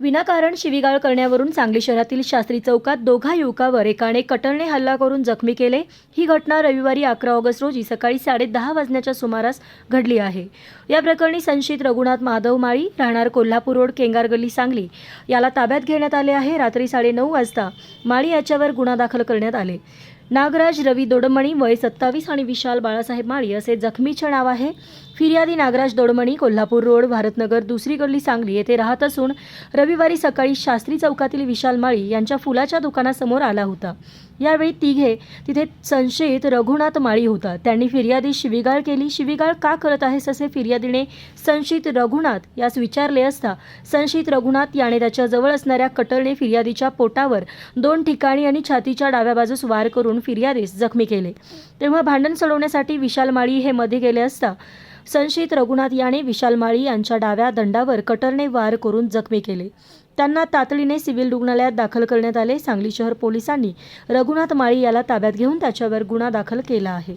विनाकारण शिवीगाळ करण्यावरून सांगली शहरातील शास्त्री चौकात दोघा युवकावर एकाने कटरने हल्ला करून जखमी केले. ही घटना रविवारी अकरा ऑगस्ट रोजी सकाळी साडेदहा वाजण्याच्या सुमारास घडली आहे. या प्रकरणी संशयित रघुनाथ माधव माळी राहणार कोल्हापूर रोड केंगार गल्ली सांगली याला ताब्यात घेण्यात आले आहे. रात्री साडेनऊ वाजता माळी याच्यावर गुन्हा दाखल करण्यात आले. नागराज रवी दोडमणी वय सत्तावीस आणि विशाल बाळासाहेब माळी असे जखमीचे नाव आहे. फिर्यादी नागराज दोडमणी कोल्हापूर रोड भारतनगर दुसरी गल्ली सांगली येथे राहत असून रविवारी सकाळी शास्त्री चौकातील विशाल माळी यांच्या फुलाच्या दुकानासमोर आला होता. यावेळी तिघे तिथे संशयित रघुनाथ माळी होता. त्यांनी फिर्यादी शिवीगाळ केली. शिवीगाळ का करत आहेस असे फिर्यादीने संशयित रघुनाथ यास विचारले असता संशयित रघुनाथ याने त्याच्याजवळ असणाऱ्या कटरने फिर्यादीच्या पोटावर दोन ठिकाणी आणि छातीच्या डाव्या बाजूस वार करून फिर्यादीस जखमी केले. तेव्हा भांडण सोडवण्यासाठी विशाल माळी हे मध्ये गेले असता संशयित रघुनाथ याने विशाल माळी यांच्या डाव्या दंडावर कटरने वार करून जखमी केले. त्यांना तातडीने सिव्हिल रुग्णालयात दाखल करण्यात आले सांगली शहर पोलिसांनी रघुनाथ माळी याला ताब्यात घेऊन त्याच्यावर गुन्हा दाखल केला आहे.